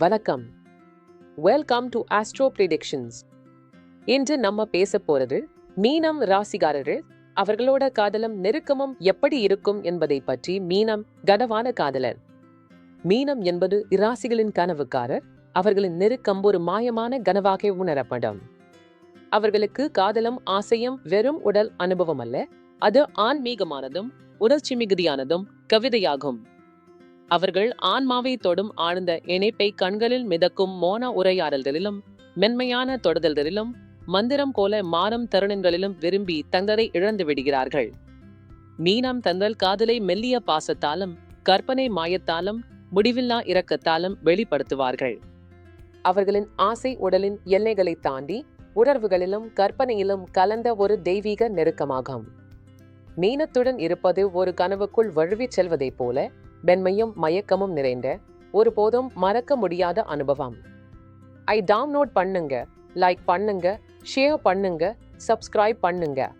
வணக்கம். Welcome to astro predictions இன்று நம்ம பேச போறது மீனம் ராசிகாரர்கள் அவர்களோட காதலும் நெருக்கமும் எப்படி இருக்கும் என்பதை பற்றி மீனம் கனவான காதலர். மீனம் என்பது இராசிகளின் கனவுக்காரர் அவர்களின் நெருக்கம் ஒரு மாயமான கனவாக உணரப்படும். அவர்களுக்கு காதலும் ஆசையும் வெறும் உடல் அனுபவம் அல்ல அது ஆன்மீகமானதும் உணர்ச்சி மிகுதியானதும் கவிதையாகும். அவர்கள் ஆன்மாவை தொடும் ஆழ்ந்த இணைப்பை கண்களில் மிதக்கும் மோன உரையாடல்களிலும் மென்மையான தொடுதல்களிலும் மந்திரம் போல மாறும் தருணங்களிலும் விரும்பி தங்களை இழந்து விடுகிறார்கள். மீனம் தங்கள் காதலை மெல்லிய பாசத்தாலும் கற்பனை மாயத்தாலும் முடிவில்லா இரக்கத்தாலும் வெளிப்படுத்துவார்கள். அவர்களின் ஆசை உடலின் எல்லைகளை தாண்டி உணர்வுகளிலும் கற்பனையிலும் கலந்த ஒரு தெய்வீக நெருக்கமாகும். மீனத்துடன் இருப்பது ஒரு கனவுக்குள் வழுவிச் செல்வதைப் போல வெண்மையும் மயக்கமும் நிறைந்த ஒருபோதும் மறக்க முடியாத அனுபவம். ஐ டவுன்லோட் பண்ணுங்க லைக் பண்ணுங்க ஷேர் பண்ணுங்க சப்ஸ்கிரைப் பண்ணுங்க.